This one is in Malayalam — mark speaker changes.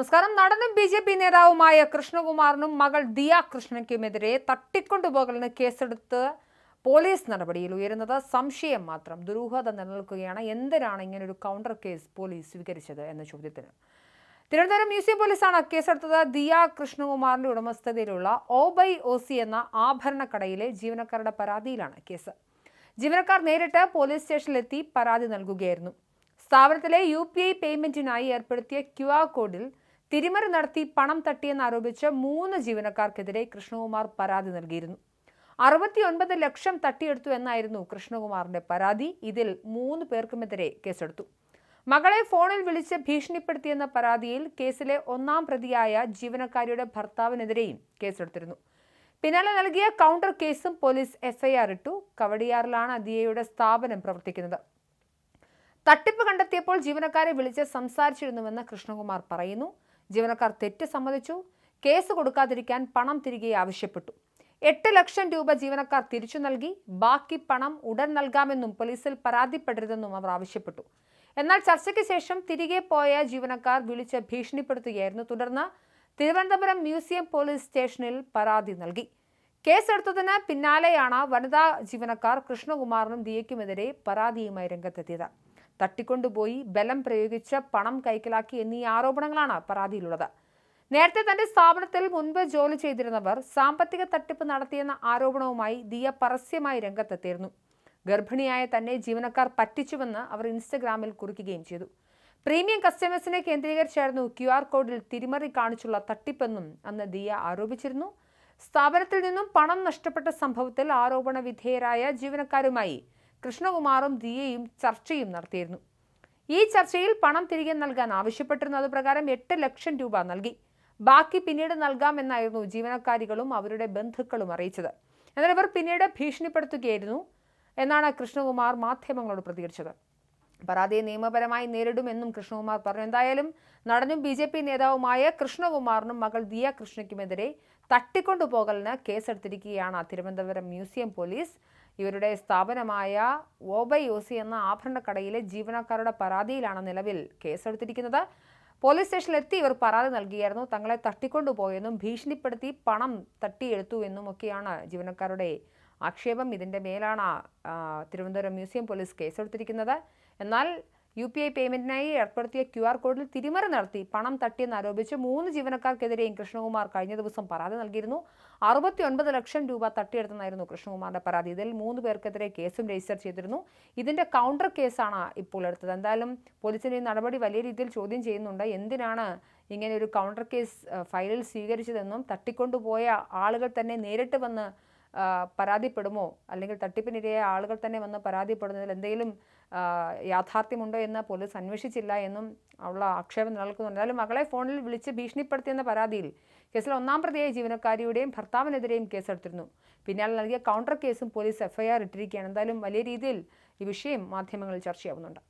Speaker 1: നമസ്കാരം. നടനും ബി ജെ പി നേതാവുമായ കൃഷ്ണകുമാറിനും മകൾ ദിയ കൃഷ്ണയ്ക്കുമെതിരെ തട്ടിക്കൊണ്ടുപോകലിന് കേസെടുത്ത് പോലീസ് നടപടിയിൽ ഉയരുന്നത് സംശയം മാത്രം. ദുരൂഹത നിലനിൽക്കുകയാണ്. എന്തിനാണ് ഒരു കൗണ്ടർ കേസ് പോലീസ് സ്വീകരിച്ചത് എന്ന ചോദ്യത്തിന്. തിരുവനന്തപുരം മ്യൂസിയം പോലീസാണ് കേസെടുത്തത്. ദിയ കൃഷ്ണകുമാറിന്റെ ഉടമസ്ഥതയിലുള്ള ഓബൈ ഒസി എന്ന ആഭരണ കടയിലെ ജീവനക്കാരുടെ പരാതിയിലാണ് കേസ്. ജീവനക്കാർ നേരിട്ട് പോലീസ് സ്റ്റേഷനിലെത്തി പരാതി നൽകുകയായിരുന്നു. സ്ഥാപനത്തിലെ യു പി ഐ പേയ്മെന്റിനായി ഏർപ്പെടുത്തിയ ക്യു ആർ കോഡിൽ തിരിമറി നടത്തി പണം തട്ടിയെന്നാരോപിച്ച് മൂന്ന് ജീവനക്കാർക്കെതിരെ കൃഷ്ണകുമാർ പരാതി നൽകിയിരുന്നു. അറുപത്തിയൊൻപത് ലക്ഷം തട്ടിയെടുത്തു എന്നായിരുന്നു കൃഷ്ണകുമാറിന്റെ പരാതി. ഇതിൽ മൂന്ന് പേർക്കുമെതിരെ കേസെടുത്തു. മകളെ ഫോണിൽ വിളിച്ച് ഭീഷണിപ്പെടുത്തിയെന്ന പരാതിയിൽ കേസിലെ ഒന്നാം പ്രതിയായ ജീവനക്കാരിയുടെ ഭർത്താവിനെതിരെയും കേസെടുത്തിരുന്നു. പിന്നാലെ നൽകിയ കൗണ്ടർ കേസും പോലീസ് എഫ്ഐആർ ഇട്ടു. കവടിയാറിലാണ് അതിയയുടെ സ്ഥാപനം പ്രവർത്തിക്കുന്നത്. തട്ടിപ്പ് കണ്ടെത്തിയപ്പോൾ ജീവനക്കാരെ വിളിച്ച് സംസാരിച്ചിരുന്നുവെന്ന് കൃഷ്ണകുമാർ പറയുന്നു. ജീവനക്കാർ തെറ്റ് സമ്മതിച്ചു കേസ് കൊടുക്കാതിരിക്കാൻ പണം തിരികെ ആവശ്യപ്പെട്ടു. എട്ട് ലക്ഷം രൂപ ജീവനക്കാർ തിരിച്ചു നൽകി ബാക്കി പണം ഉടൻ നൽകാമെന്നും പോലീസിൽ പരാതിപ്പെടരുതെന്നും അവർ ആവശ്യപ്പെട്ടു. എന്നാൽ ചർച്ചയ്ക്ക് ശേഷം തിരികെ പോയ ജീവനക്കാർ വിളിച്ച് ഭീഷണിപ്പെടുത്തുകയായിരുന്നു. തുടർന്ന് തിരുവനന്തപുരം മ്യൂസിയം പോലീസ് സ്റ്റേഷനിൽ പരാതി നൽകി. കേസെടുത്തതിന് പിന്നാലെയാണ് വനിതാ ജീവനക്കാർ കൃഷ്ണകുമാറിനും ദിയയ്ക്കുമെതിരെ പരാതിയുമായി രംഗത്തെത്തിയത്. തട്ടിക്കൊണ്ടുപോയി ബലം പ്രയോഗിച്ച് പണം കൈക്കലാക്കി എന്നീ ആരോപണങ്ങളാണ് പരാതിയിലുള്ളത്. നേരത്തെ തന്റെ സ്ഥാപനത്തിൽ മുൻപ് ജോലി ചെയ്തിരുന്നവർ സാമ്പത്തിക തട്ടിപ്പ് നടത്തിയെന്ന ആരോപണവുമായി ദിയ പരസ്യമായി രംഗത്തെത്തിയിരുന്നു. ഗർഭിണിയായ തന്നെ ജീവനക്കാർ പറ്റിച്ചുവെന്ന് അവർ ഇൻസ്റ്റഗ്രാമിൽ കുറിക്കുകയും ചെയ്തു. പ്രീമിയം കസ്റ്റമേഴ്സിനെ കേന്ദ്രീകരിച്ചായിരുന്നു ക്യു ആർ കോഡിൽ തിരിമറി കാണിച്ചുള്ള തട്ടിപ്പെന്നും അന്ന് ദിയ ആരോപിച്ചിരുന്നു. സ്ഥാപനത്തിൽ നിന്നും പണം നഷ്ടപ്പെട്ട സംഭവത്തിൽ ആരോപണ വിധേയരായ ജീവനക്കാരുമായി കൃഷ്ണകുമാറും ദിയയും ചർച്ചയും നടത്തിയിരുന്നു. ഈ ചർച്ചയിൽ പണം തിരികെ നൽകാൻ ആവശ്യപ്പെട്ടിരുന്നത് അതുപ്രകാരം എട്ട് ലക്ഷം രൂപ നൽകി. ബാക്കി പിന്നീട് നൽകാമെന്നായിരുന്നു ജീവനക്കാരികളും അവരുടെ ബന്ധുക്കളും അറിയിച്ചത്. എന്നാൽ ഇവർ പിന്നീട് ഭീഷണിപ്പെടുത്തുകയായിരുന്നു എന്നാണ് കൃഷ്ണകുമാർ മാധ്യമങ്ങളോട് പ്രതികരിച്ചത്. പരാതിയെ നിയമപരമായി നേരിടുമെന്നും കൃഷ്ണകുമാർ പറഞ്ഞു. എന്തായാലും നടനും ബി ജെ പി നേതാവുമായ കൃഷ്ണകുമാറിനും മകൾ ദിയ കൃഷ്ണയ്ക്കുമെതിരെ തട്ടിക്കൊണ്ടുപോകലിന് കേസെടുത്തിരിക്കുകയാണ് തിരുവനന്തപുരം മ്യൂസിയം പോലീസ്. ഇവരുടെ സ്ഥാപനമായ ഓബൈ ഒസി എന്ന ആഭരണക്കടയിലെ ജീവനക്കാരുടെ പരാതിയിലാണ് നിലവിൽ കേസെടുത്തിരിക്കുന്നത്. പോലീസ് സ്റ്റേഷനിലെത്തി ഇവർ പരാതി നൽകിയായിരുന്നു. തങ്ങളെ തട്ടിക്കൊണ്ടുപോയെന്നും ഭീഷണിപ്പെടുത്തി പണം തട്ടിയെടുത്തു എന്നും ഒക്കെയാണ് ജീവനക്കാരുടെ ആക്ഷേപം. ഇതിന്റെ മേലാണ് തിരുവനന്തപുരം മ്യൂസിയം പോലീസ് കേസെടുത്തിരിക്കുന്നത്. എന്നാൽ യു പി ഐ പേയ്മെന്റിനായി ഏർപ്പെടുത്തിയ ക്യു ആർ കോഡിൽ തിരിമറി നടത്തി പണം തട്ടിയെന്ന് ആരോപിച്ച് മൂന്ന് ജീവനക്കാർക്കെതിരെയും കൃഷ്ണകുമാർ കഴിഞ്ഞ ദിവസം പരാതി നൽകിയിരുന്നു. അറുപത്തി ഒൻപത് ലക്ഷം രൂപ തട്ടിയെടുത്തെന്നായിരുന്നു കൃഷ്ണകുമാറിന്റെ പരാതി. ഇതിൽ മൂന്ന് പേർക്കെതിരെ കേസും രജിസ്റ്റർ ചെയ്തിരുന്നു. ഇതിന്റെ കൗണ്ടർ കേസാണ് ഇപ്പോൾ എടുത്തത്. എന്തായാലും പോലീസിന്റെ നടപടി വലിയ രീതിയിൽ ചോദ്യം ചെയ്യുന്നുണ്ട്. എന്തിനാണ് ഇങ്ങനെ ഒരു കൗണ്ടർ കേസ് ഫയലിൽ സ്വീകരിച്ചതെന്നും തട്ടിക്കൊണ്ടുപോയ ആളുകൾ തന്നെ നേരിട്ട് വന്ന് പരാതിപ്പെടുമോ? അല്ലെങ്കിൽ തട്ടിപ്പിനിരയായ ആളുകൾ തന്നെ വന്ന് പരാതിപ്പെടുന്നതിൽ എന്തെങ്കിലും യാഥാർത്ഥ്യമുണ്ടോ എന്ന് പോലീസ് അന്വേഷിച്ചില്ല എന്നും ഉള്ള ആക്ഷേപം നിലനിൽക്കുന്നുണ്ട് എന്നാലും മകളെ ഫോണിൽ വിളിച്ച് ഭീഷണിപ്പെടുത്തിയെന്ന പരാതിയിൽ കേസിൽ ഒന്നാം പ്രതിയായ ജീവനക്കാരിയുടെയും ഭർത്താവിനെതിരെയും കേസെടുത്തിരുന്നു. പിന്നാലെ നൽകിയ കൗണ്ടർ കേസും പോലീസ് എഫ്ഐആർ ഇട്ടിരിക്കുകയാണ്. എന്തായാലും വലിയ രീതിയിൽ ഈ വിഷയം മാധ്യമങ്ങളിൽ ചർച്ചയാവുന്നുണ്ട്.